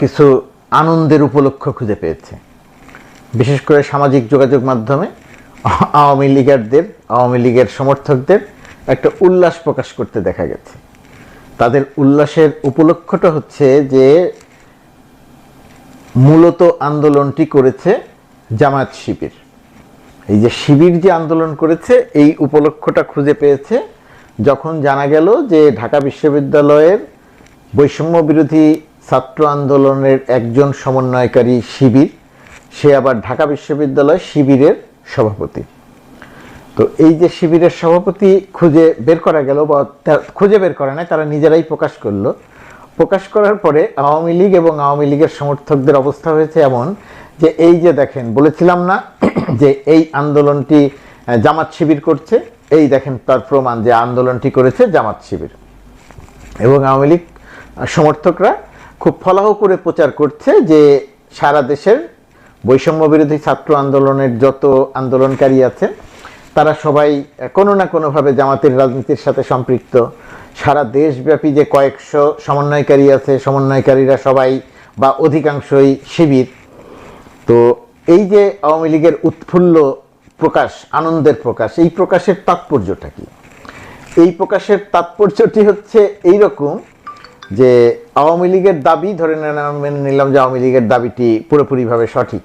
কিছু আনন্দের উপলক্ষ খুঁজে পেয়েছে। বিশেষ করে সামাজিক যোগাযোগ মাধ্যমে আওয়ামী লীগারদের, আওয়ামী লীগের সমর্থকদের একটা উল্লাস প্রকাশ করতে দেখা গেছে। তাদের উল্লাসের উপলক্ষটা হচ্ছে যে মূলত আন্দোলনটি করেছে জামায়াত শিবির। এই যে শিবির যে আন্দোলন করেছে, এই উপলক্ষটা খুঁজে পেয়েছে যখন জানা গেল যে ঢাকা বিশ্ববিদ্যালয়ের বৈষম্য বিরোধী ছাত্র আন্দোলনের একজন সমন্বয়কারী শিবির, সে আবার ঢাকা বিশ্ববিদ্যালয় শিবিরের সভাপতি। তো এই যে শিবিরের সভাপতি খুঁজে বের করা গেল বা খুঁজে বের করা নাই, তারা নিজেরাই প্রকাশ করল। প্রকাশ করার পরে আওয়ামী লীগ এবং আওয়ামী লীগের সমর্থকদের অবস্থা হয়েছে এমন যে, এই যে দেখেন, বলেছিলাম না যে, এই আন্দোলনটি জামাত শিবির করছে। এই দেখেন তার প্রমাণ যে আন্দোলনটি করেছে জামাত শিবির। এবং আওয়ামী লীগ সমর্থকরা খুব ফলাহ করে প্রচার করছে যে সারা দেশের বৈষম্য বিরোধী ছাত্র আন্দোলনের যত আন্দোলনকারী আছেন তারা সবাই কোনো না কোনোভাবে জামাতের রাজনীতির সাথে সম্পৃক্ত। সারা দেশব্যাপী যে কয়েকশো সমন্বয়কারী আছে, সমন্বয়কারীরা সবাই বা অধিকাংশই শিবির। তো এই যে আওয়ামী লীগের উৎফুল্ল প্রকাশ, আনন্দের প্রকাশ, এই প্রকাশের তাৎপর্যটা কি? এই প্রকাশের তাৎপর্যটি হচ্ছে এই রকম যে আওয়ামী লীগের দাবি ধরে মেনে নিলাম যে আওয়ামী লীগের দাবিটি পুরোপুরিভাবে সঠিক।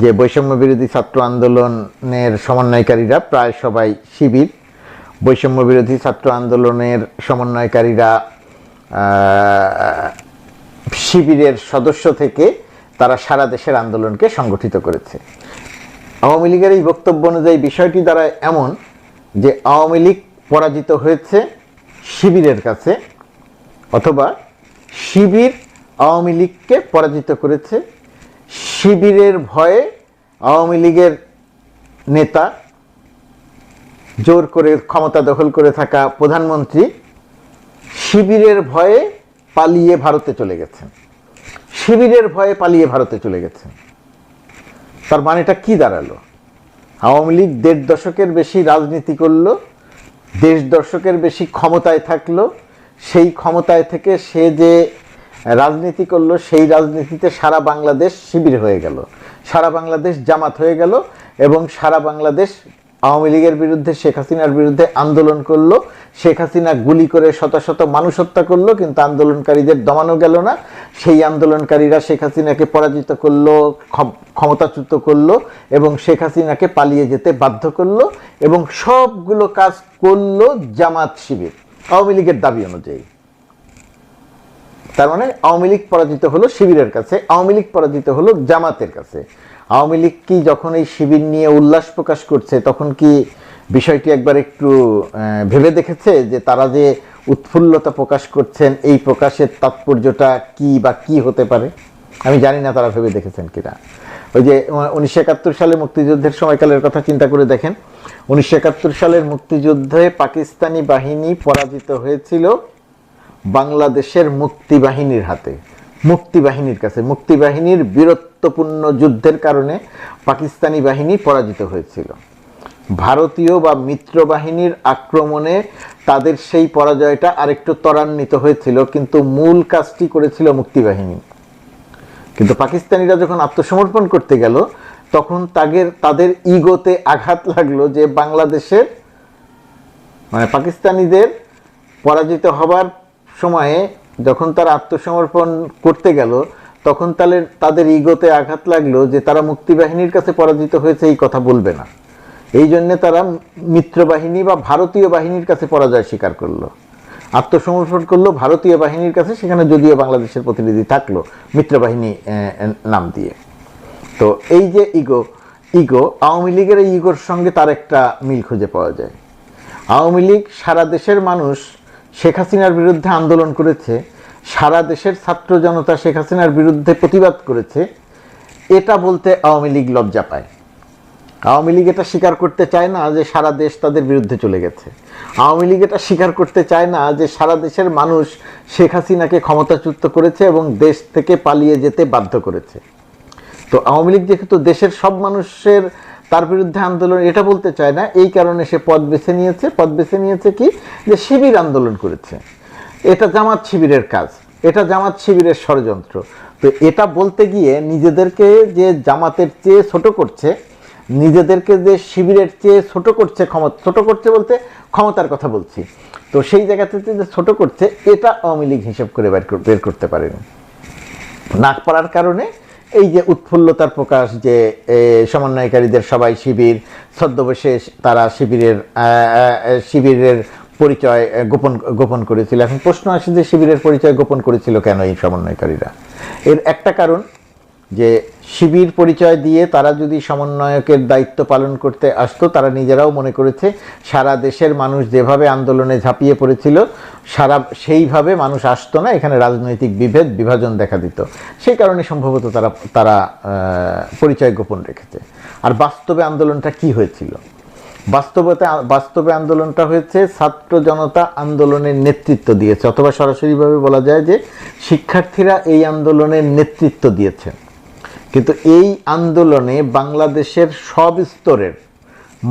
যে বৈষম্য বিরোধী ছাত্র আন্দোলনের সমন্বয়কারীরা প্রায় সবাই শিবির। বৈষম্য বিরোধী ছাত্র আন্দোলনের সমন্বয়কারীরা শিবিরের সদস্য থেকে তারা সারা দেশের আন্দোলনকে সংগঠিত করেছে। আওয়ামী লীগের এই বক্তব্য অনুযায়ী বিষয়টি দ্বারা এমন যে আওয়ামী লীগ পরাজিত হয়েছে শিবিরের কাছে অথবা শিবির আওয়ামী লীগকে পরাজিত করেছে। শিবিরের ভয়ে আওয়ামী লীগের নেতা জোর করে ক্ষমতা দখল করে থাকা প্রধানমন্ত্রী শিবিরের ভয়ে পালিয়ে ভারতে চলে গেছেন। শিবিরের ভয়ে পালিয়ে ভারতে চলে গেছেন। তার মানেটা কি দাঁড়াল? আওয়ামী লীগ দেড় দশকের বেশি রাজনীতি করল দেশ দশকের বেশি ক্ষমতায় থাকল সেই ক্ষমতায় থেকে সে যে রাজনীতি করল, সেই রাজনীতিতে সারা বাংলাদেশ শিবির হয়ে গেল। সারা বাংলাদেশ জামাত হয়ে গেল এবং সারা বাংলাদেশ আওয়ামী লীগের বিরুদ্ধে, শেখ হাসিনার বিরুদ্ধে আন্দোলন করল। শেখ হাসিনা গুলি করে শত শত মানুষ হত্যা করল, কিন্তু আন্দোলনকারীদের দমানো গেল না। সেই আন্দোলনকারীরা শেখ হাসিনাকে পরাজিত করল ক্ষমতাচ্যুত করল এবং শেখ হাসিনাকে পালিয়ে যেতে বাধ্য করল এবং সবগুলো কাজ করল জামাত শিবির। আওয়ামী লীগের দাবি অনুযায়ী। তার মানে আওয়ামী লীগ পরাজিত হলো শিবিরের কাছে, আওয়ামী লীগ পরাজিত হলো জামাতের কাছে। আওয়ামী লীগ কি যখন এই শিবির নিয়ে উল্লাস প্রকাশ করছে, তখন কি বিষয়টি একবার একটু ভেবে দেখেছে যে তারা যে উৎফুল্লতা প্রকাশ করছেন, এই প্রকাশের তাৎপর্যটা কি বা কি হতে পারে? আমি জানি না তারা ভেবে দেখেছেন কিনা। ওই যে উনিশশো একাত্তর সালে মুক্তিযুদ্ধের সময়কালের কথা চিন্তা করে দেখেন। উনিশশো একাত্তর সালের মুক্তিযুদ্ধে পাকিস্তানি বাহিনী পরাজিত হয়েছিল বাংলাদেশের মুক্তি বাহিনীর হাতে মুক্তি বাহিনীর কাছে। মুক্তি বাহিনীর বীরত্বপূর্ণ যুদ্ধের কারণে পাকিস্তানি বাহিনী পরাজিত হয়েছিল। ভারতীয় বা মিত্র বাহিনীর আক্রমণে তাদের সেই পরাজয়টা আরেকটু ত্বরান্বিত হয়েছিল, কিন্তু মূল কাজটি করেছিল মুক্তিবাহিনী। কিন্তু পাকিস্তানিরা যখন আত্মসমর্পণ করতে গেল, তখন তাদের তাদের ইগোতে আঘাত লাগল যে বাংলাদেশের মানে পাকিস্তানিদের পরাজিত হবার সময়ে যখন তারা আত্মসমর্পণ করতে গেল, তখন তাদের তাদের ইগোতে আঘাত লাগল যে তারা মুক্তিবাহিনীর কাছে পরাজিত হয়েছে, এই কথা বলবে না। এই জন্যে তারা মিত্র বাহিনী বা ভারতীয় বাহিনীর কাছে পরাজয় স্বীকার করল। আত্মসমর্পণ করল, ভারতীয় বাহিনীর কাছে, সেখানে যদিও বাংলাদেশের প্রতিনিধি থাকল মিত্রবাহিনী নাম দিয়ে। তো এই যে ইগো ইগো, আওয়ামী লীগের এই ইগোর সঙ্গে তার একটা মিল খুঁজে পাওয়া যায়। আওয়ামী লীগ সারা দেশের মানুষ শেখ হাসিনার বিরুদ্ধে আন্দোলন করেছে, সারা দেশের ছাত্র জনতা শেখ হাসিনার বিরুদ্ধে প্রতিবাদ করেছে, এটা বলতে আওয়ামী লীগ লজ্জা পায়। আওয়ামী লীগ এটা স্বীকার করতে চায় না যে সারা দেশ তাদের বিরুদ্ধে চলে গেছে। আওয়ামী লীগ এটা স্বীকার করতে চায় না যে সারা দেশের মানুষ শেখ হাসিনাকে ক্ষমতাচ্যুত করেছে এবং দেশ থেকে পালিয়ে যেতে বাধ্য করেছে। তো আওয়ামী লীগ যেহেতু দেশের সব মানুষের তার বিরুদ্ধে আন্দোলন, এটা বলতে চায় না, এই কারণে সে পদ বেছে নিয়েছে। পদ বেছে নিয়েছে কি? যে শিবির আন্দোলন করেছে। এটা জামাত শিবিরের কাজ, এটা জামাত শিবিরের ষড়যন্ত্র। তো এটা বলতে গিয়ে নিজেদেরকে যে জামাতের চেয়ে ছোট করছে নিজেদেরকে যে শিবিরের চেয়ে ছোট করছে ক্ষমতা, ছোট করছে বলতে ক্ষমতার কথা বলছি। তো সেই জায়গাতে যে ছোট করছে, এটা আওয়ামী লীগ হিসেব করে বের কর- বের করতে পারেনি। নাক পড়ার কারণে এই যে উৎফুল্লতার প্রকাশ যে সমন্বয়কারীদের সবাই শিবির, ছদ্মবেশে তারা শিবিরের শিবিরের পরিচয় গোপন গোপন করেছিল। এখন প্রশ্ন আসে যে শিবিরের পরিচয় গোপন করেছিল কেন এই সমন্বয়কারীরা? এর একটা কারণ যে শিবির পরিচয় দিয়ে তারা যদি সমন্বয়কের দায়িত্ব পালন করতে আসতো, তারা নিজেরাও মনে করেছে সারা দেশের মানুষ যেভাবে আন্দোলনে ঝাঁপিয়ে পড়েছিল, সারা সেইভাবে মানুষ আসতো না, এখানে রাজনৈতিক বিভেদ, বিভাজন দেখা দিত। সেই কারণে সম্ভবত তারা তারা পরিচয় গোপন রেখেছে। আর বাস্তবে আন্দোলনটা কি হয়েছিল? বাস্তবতে, বাস্তবে আন্দোলনটা হয়েছে ছাত্র জনতা আন্দোলনের নেতৃত্ব দিয়েছে, অথবা সরাসরিভাবে বলা যায় যে শিক্ষার্থীরা এই আন্দোলনের নেতৃত্ব দিয়েছেন। কিন্তু এই আন্দোলনে বাংলাদেশের সব স্তরের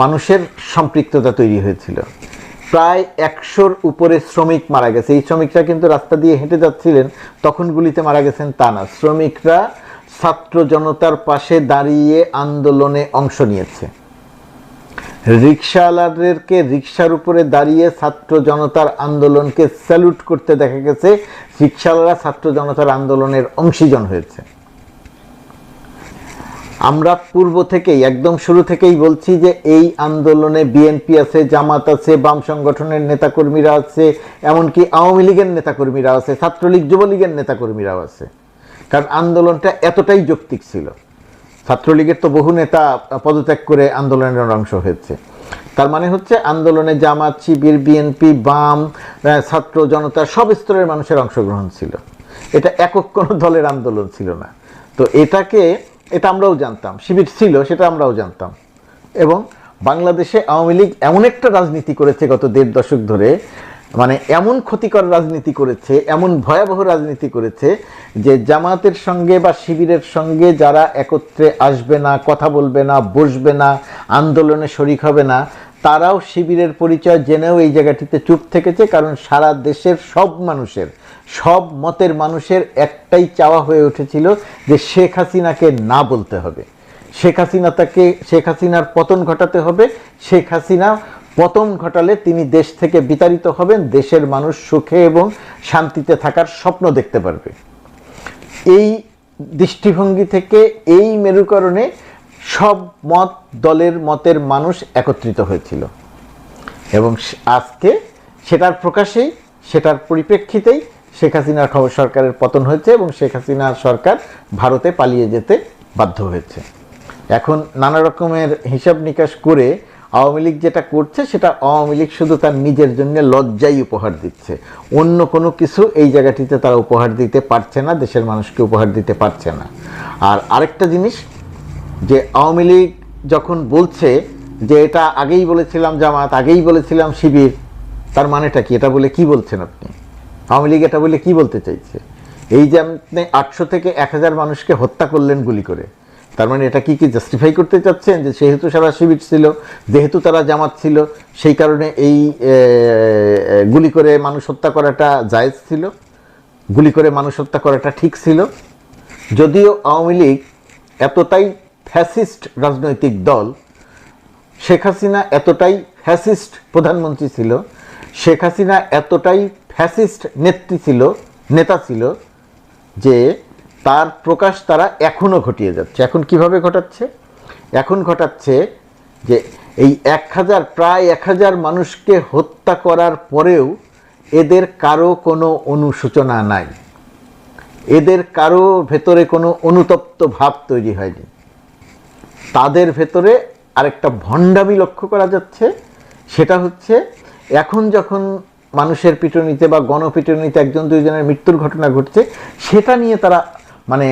মানুষের সম্পৃক্ততা তৈরি হয়েছিল। প্রায় একশোর উপরে শ্রমিক মারা গেছে। এই শ্রমিকরা কিন্তু রাস্তা দিয়ে হেঁটে যাচ্ছিলেন, তখন গুলিতে মারা গেছেন তা না শ্রমিকরা ছাত্র জনতার পাশে দাঁড়িয়ে আন্দোলনে অংশ নিয়েছে। রিক্সাওয়ালাদেরকে রিক্সার উপরে দাঁড়িয়ে ছাত্র জনতার আন্দোলনকে স্যালুট করতে দেখা গেছে। রিক্সাওয়ালারা ছাত্র জনতার আন্দোলনের অংশীজন হয়েছে। আমরা পূর্ব থেকেই, একদম শুরু থেকেই বলছি যে এই আন্দোলনে বিএনপি আছে, জামাত আছে, বাম সংগঠনের নেতাকর্মীরা আছে, এমনকি আওয়ামী লীগের নেতাকর্মীরা আছে, ছাত্রলীগ, যুবলীগের নেতাকর্মীরাও আছে। কারণ আন্দোলনটা এতটাই যৌক্তিক ছিল। ছাত্রলীগের তো বহু নেতা পদত্যাগ করে আন্দোলনের অংশ হয়েছে। তার মানে হচ্ছে আন্দোলনে জামাত, শিবির, বিএনপি, বাম ছাত্র, জনতা সব স্তরের মানুষের অংশগ্রহণ ছিল। এটা একক কোনো দলের আন্দোলন ছিল না। তো এটাকে এটা আমরাও জানতাম, শিবির ছিল, সেটা আমরাও জানতাম। এবং বাংলাদেশে আওয়ামী লীগ এমন একটা রাজনীতি করেছে গত দেড় দশক ধরে মানে এমন ক্ষতিকর রাজনীতি করেছে, এমন ভয়াবহ রাজনীতি করেছে যে জামাতের সঙ্গে বা শিবিরের সঙ্গে যারা একত্রে আসবে না, কথা বলবে না, বসবে না, আন্দোলনে শরিক হবে না, তারাও শিবিরের পরিচয় জেনেও এই জায়গাটিতে চুপ থেকেছে, কারণ সারা দেশের সব মানুষের সব মতের মানুষের একটাই চাওয়া হয়ে উঠেছিল যে শেখ হাসিনাকে না বলতে হবে। শেখ হাসিনা তাকে শেখ হাসিনার পতন ঘটাতে হবে। শেখ হাসিনা পতন ঘটালে তিনি দেশ থেকে বিতাড়িত হবেন, দেশের মানুষ সুখে এবং শান্তিতে থাকার স্বপ্ন দেখতে পারবে। এই দৃষ্টিভঙ্গি থেকে এই মেরুকরণে সব মত, দলের মতের মানুষ একত্রিত হয়েছিল। এবং আজকে সেটার প্রকাশেই, সেটার পরিপ্রেক্ষিতেই শেখ হাসিনার খবর সরকারের পতন হয়েছে এবং শেখ হাসিনার সরকার ভারতে পালিয়ে যেতে বাধ্য হয়েছে। এখন নানা রকমের হিসাব নিকাশ করে আওয়ামী লীগ যেটা করছে, সেটা আওয়ামী লীগ শুধু তার নিজের জন্য লজ্জাই উপহার দিচ্ছে। অন্য কোনো কিছু এই জায়গাটিতে তারা উপহার দিতে পারছে না, দেশের মানুষকে উপহার দিতে পারছে না। আর আরেকটা জিনিস, যে আওয়ামী লীগ যখন বলছে যে এটা আগেই বলেছিলাম জামাত, আগেই বলেছিলাম শিবির, তার মানেটা কি? এটা বলে কি বলছেন আপনি? আওয়ামী লীগ এটা বলে কি বলতে চাইছে? এই যে আপনি আটশো থেকে এক হাজার মানুষকে হত্যা করলেন গুলি করে, তার মানে এটা কি কি জাস্টিফাই করতে চাচ্ছেন যে সেহেতু সারা শিবির ছিল, যেহেতু তারা জামাত ছিল, সেই কারণে এই গুলি করে মানুষ হত্যা করাটা জায়েজ ছিল? গুলি করে মানুষ হত্যা করাটা ঠিক ছিল? যদিও আওয়ামী লীগ এতটাই ফ্যাসিস্ট রাজনৈতিক দল, শেখ হাসিনা এতটাই ফ্যাসিস্ট প্রধানমন্ত্রী ছিল, শেখ হাসিনা এতটাই ফ্যাসিস্ট নেত্রী ছিল, নেতা ছিল, যে তার প্রকাশ তারা এখনও ঘটিয়ে যাচ্ছে। এখন কীভাবে ঘটাচ্ছে? এখন ঘটাচ্ছে যে এই এক হাজার, প্রায় এক হাজার মানুষকে হত্যা করার পরেও এদের কারও কোনো অনুসূচনা নাই। এদের কারও ভেতরে কোনো অনুতপ্ত ভাব তৈরি হয়নি। তাদের ভেতরে আরেকটা ভণ্ডামি লক্ষ্য করা যাচ্ছে, সেটা হচ্ছে এখন যখন মানুষের পিটুনিতে বা গণপিটুনিতে একজন দুইজনের মৃত্যুর ঘটনা ঘটছে, সেটা নিয়ে তারা মানে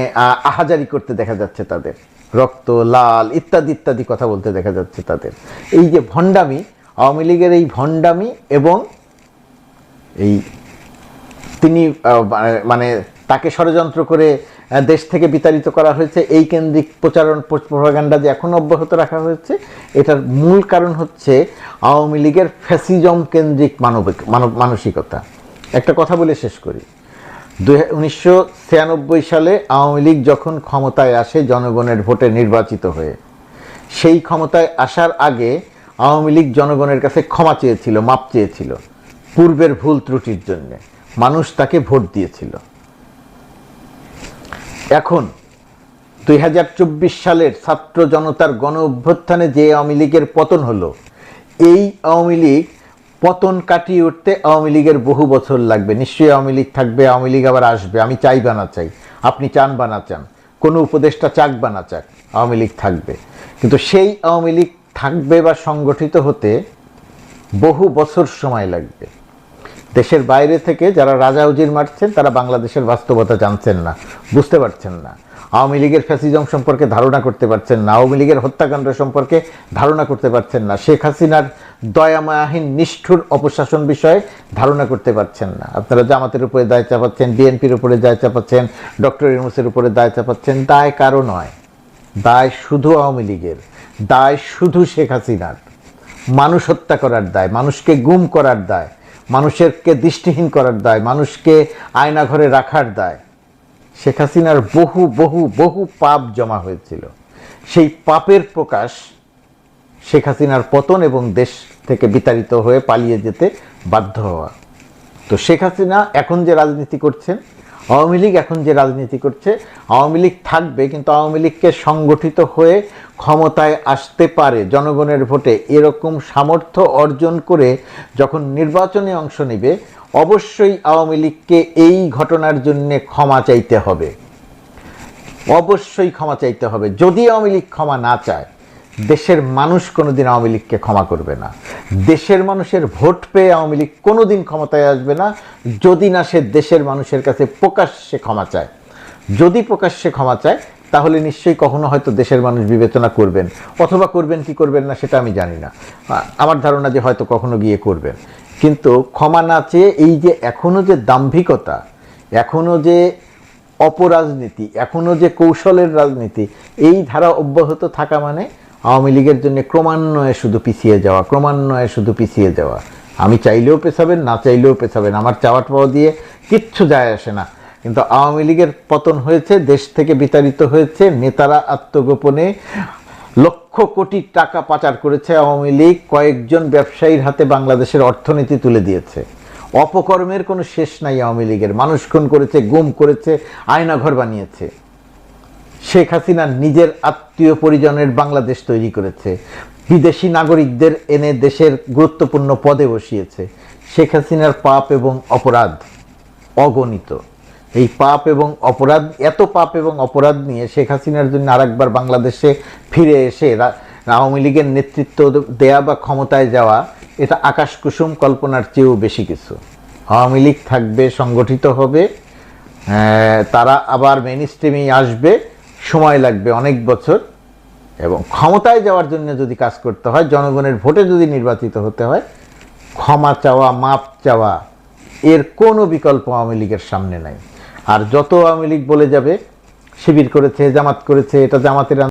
আহাজারি করতে দেখা যাচ্ছে তাদের। রক্ত, লাল, ইত্যাদি ইত্যাদি কথা বলতে দেখা যাচ্ছে তাদের। এই যে ভণ্ডামি, আওয়ামী লীগের এই ভণ্ডামি এবং এই তিনি মানে তাকে ষড়যন্ত্র করে দেশ থেকে বিতাড়িত করা হয়েছে, এই কেন্দ্রিক প্রচারণ প্রভাগান্ডা যে এখন অব্যাহত রাখা হয়েছে, এটার মূল কারণ হচ্ছে আওয়ামী লীগের ফ্যাসিজম কেন্দ্রিক মানবিক, মানব, মানসিকতা। একটা কথা বলে শেষ করি। উনিশশো ছিয়ানব্বই সালে আওয়ামী লীগ যখন ক্ষমতায় আসে জনগণের ভোটে নির্বাচিত হয়ে, সেই ক্ষমতায় আসার আগে আওয়ামী লীগ জনগণের কাছে ক্ষমা চেয়েছিল, মাপ চেয়েছিল, পূর্বের ভুল ত্রুটির জন্যে। মানুষ তাকে ভোট দিয়েছিল। এখন, দুই হাজার চব্বিশ সালের ছাত্র জনতার গণ অভ্যুত্থানে যে আওয়ামী লীগের পতন হলো, এই আওয়ামী লীগ পতন কাটিয়ে উঠতে আওয়ামী লীগের বহু বছর লাগবে। নিশ্চয়ই আওয়ামী লীগ থাকবে, আওয়ামী লীগ আবার আসবে। আমি চাই বা না চাই, আপনি চান বা না চান, কোনো উপদেষ্টা চাক বা না চাক, আওয়ামী লীগ থাকবে। কিন্তু সেই আওয়ামী লীগ থাকবে বা সংগঠিত হতে বহু বছর সময় লাগবে। দেশের বাইরে থেকে যারা রাজা উজির মারছেন, তারা বাংলাদেশের বাস্তবতা জানছেন না, বুঝতে পারছেন না। আওয়ামী লীগের ফ্যাসিজম সম্পর্কে ধারণা করতে পারছেন না, আওয়ামী লীগের হত্যাকাণ্ড সম্পর্কে ধারণা করতে পারছেন না, শেখ হাসিনার দয়ামায়াহীন নিষ্ঠুর অপশাসন বিষয়ে ধারণা করতে পারছেন না। আপনারা জামাতের উপরে দায় চাপাচ্ছেন, বিএনপির উপরে দায় চাপাচ্ছেন, ডক্টর ইউনুসের উপরে দায় চাপাচ্ছেন, দায় কারও নয়। দায় শুধু আওয়ামী লীগের, দায় শুধু শেখ হাসিনার। মানুষ হত্যা করার দায়, মানুষকে গুম করার দায়। মানুষেরকে দৃষ্টিহীন করার দায়, মানুষকে আয়না ঘরে রাখার দায়। শেখ হাসিনার বহু বহু বহু পাপ জমা হয়েছিল। সেই পাপের প্রকাশ শেখ হাসিনার পতন এবং দেশ থেকে বিতাড়িত হয়ে পালিয়ে যেতে বাধ্য হওয়া। তো শেখ হাসিনা এখন যে রাজনীতি করছেন আওয়ামী লীগ এখন যে রাজনীতি করছে, আওয়ামী লীগ থাকবে, কিন্তু আওয়ামী লীগকে সংগঠিত হয়ে ক্ষমতায় আসতে পারে জনগণের ভোটে। এরকম সামর্থ্য অর্জন করে যখন নির্বাচনে অংশ নেবে, অবশ্যই আওয়ামী লীগকে এই ঘটনার জন্য ক্ষমা চাইতে হবে। অবশ্যই ক্ষমা চাইতে হবে। যদি আওয়ামী লীগ ক্ষমা না চায় দেশের মানুষ কোনোদিন আওয়ামী লীগকে ক্ষমা করবে না। দেশের মানুষের ভোট পেয়ে আওয়ামী লীগ কোনোদিন ক্ষমতায় আসবে না, যদি না সে দেশের মানুষের কাছে প্রকাশ্যে ক্ষমা চায়। যদি প্রকাশ্যে ক্ষমা চায়, তাহলে নিশ্চয়ই কখনো হয়তো দেশের মানুষ বিবেচনা করবেন, অথবা করবেন কি করবেন না সেটা আমি জানি না। আমার ধারণা যে হয়তো কখনো গিয়ে করবেন। কিন্তু ক্ষমা না চেয়ে এই যে এখনও যে দাম্ভিকতা, এখনও যে অপরাজনীতি, এখনও যে কৌশলের রাজনীতি, এই ধারা অব্যাহত থাকা মানে আওয়ামী লীগের জন্য ক্রমান্বয়ে শুধু পিছিয়ে যাওয়া, ক্রমান্বয়ে শুধু পিছিয়ে যাওয়া। আমি চাইলেও পেছাবেন, না চাইলেও পেছাবেন। আমার চাওয়াট পাওয়া দিয়ে কিচ্ছু যায় আসে না। কিন্তু আওয়ামী লীগের পতন হয়েছে, দেশ থেকে বিতাড়িত হয়েছে, নেতারা আত্মগোপনে লক্ষ কোটি টাকা পাচার করেছে আওয়ামী লীগ, কয়েকজন ব্যবসায়ীর হাতে বাংলাদেশের অর্থনীতি তুলে দিয়েছে। অপকর্মের কোনো শেষ নাই আওয়ামী লীগের। মানুষ খুন করেছে, গুম করেছে, আয়নাঘর বানিয়েছে। শেখ হাসিনা নিজের আত্মীয় পরিজনের বাংলাদেশ তৈরি করেছে। বিদেশি নাগরিকদের এনে দেশের গুরুত্বপূর্ণ পদে বসিয়েছে। শেখ হাসিনার পাপ এবং অপরাধ অগণিত। এই পাপ এবং অপরাধ, এত পাপ এবং অপরাধ নিয়ে শেখ হাসিনার জন্য আরেকবার বাংলাদেশে ফিরে এসে আওয়ামী লীগের নেতৃত্ব দেয়া বা ক্ষমতায় যাওয়া, এটা আকাশ কুসুম কল্পনার চেয়েও বেশি কিছু। আওয়ামী লীগ থাকবে, সংগঠিত হবে তারা আবার মেন স্ট্রিমেই আসবে। সময় লাগবে অনেক বছর এবং ক্ষমতায় যাওয়ার জন্য যদি কাজ করতে হয়, জনগণের ভোটে যদি নির্বাচিত হতে হয়, ক্ষমা চাওয়া মাপ চাওয়া, এর কোনো বিকল্প আওয়ামী লীগের সামনে নাই। আর যত আওয়ামী লীগ বলে যাবে, শিবির করেছে, জামাত করেছে, এটা জামাতের